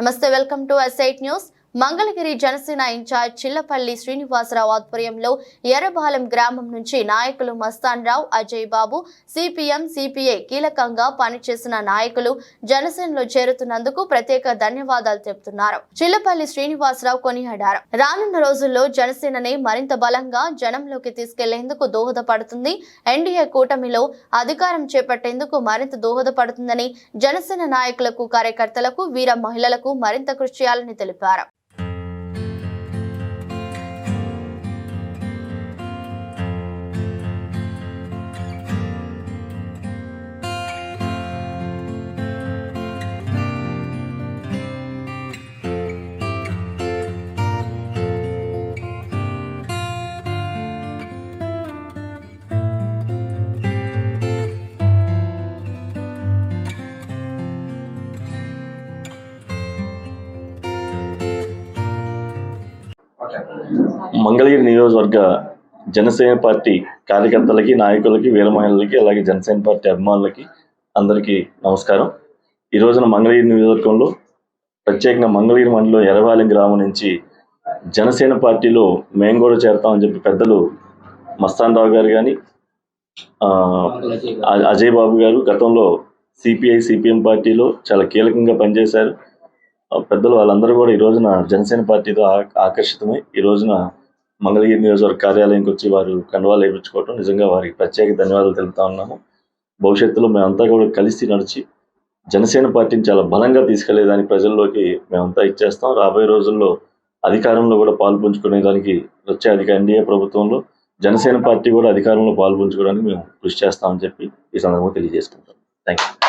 నమస్తే welcome to ఎస్ఐట్ news Mangalagiri Janasena incharge Chillapalli Srinivasarao ఆధ్వర్యంలో ఎర్రబాలెం గ్రామం నుంచి నాయకులు మస్తాన్ రావు అజయ్ బాబు సిపిఎం సిపిఐ కీలకంగా పనిచేసిన నాయకులు జనసేనలో చేరుతున్నందుకు ప్రత్యేక ధన్యవాదాలు చెబుతున్నారు చిల్లపల్లి శ్రీనివాసరావు కొనియాడారు. రానున్న రోజుల్లో జనసేనని మరింత బలంగా జనంలోకి తీసుకెళ్ళేందుకు దోహదపడుతుంది. ఎన్డీఏ కూటమిలో అధికారం చేపట్టేందుకు మరింత దోహదపడుతుందని జనసేన నాయకులకు కార్యకర్తలకు వీర మహిళలకు మరింత కృషి చేయాలని తెలిపారు. మంగళగిరి నియోజకవర్గ జనసేన పార్టీ కార్యకర్తలకి నాయకులకి వీర అలాగే జనసేన పార్టీ అభిమానులకి అందరికీ నమస్కారం. ఈ రోజున మంగళగిరి నియోజకవర్గంలో ప్రత్యేకంగా మంగళగిరి మండలం ఎర్రవాలెం గ్రామం నుంచి జనసేన పార్టీలో మేము కూడా చేరతామని చెప్పి పెద్దలు మస్తాన్ రావు గారు కానీ అజయ్ బాబు గారు గతంలో సిపిఐ సిపిఎం పార్టీలో చాలా కీలకంగా పనిచేశారు. పెద్దలు వాళ్ళందరూ కూడా ఈ రోజున జనసేన పార్టీతో ఆకర్షితమై ఈ రోజున మంగళగిరి నియోజకవర్గ కార్యాలయంకి వచ్చి వారు కండువాలు వేయించుకోవటం నిజంగా వారికి ప్రత్యేక ధన్యవాదాలు తెలుపుతా ఉన్నాము. భవిష్యత్తులో మేమంతా కూడా కలిసి నడిచి జనసేన పార్టీని చాలా బలంగా తీసుకెళ్ళేదానికి ప్రజల్లోకి మేమంతా ఇచ్చేస్తాం. రాబోయే రోజుల్లో అధికారంలో కూడా పాల్పంచుకునే దానికి వచ్చే అధిక ఎన్డీఏ ప్రభుత్వంలో జనసేన పార్టీ కూడా అధికారంలో పాల్పంచుకోవడానికి మేము కృషి చేస్తామని చెప్పి ఈ సందర్భంగా తెలియజేసుకుంటాం థ్యాంక్ యూ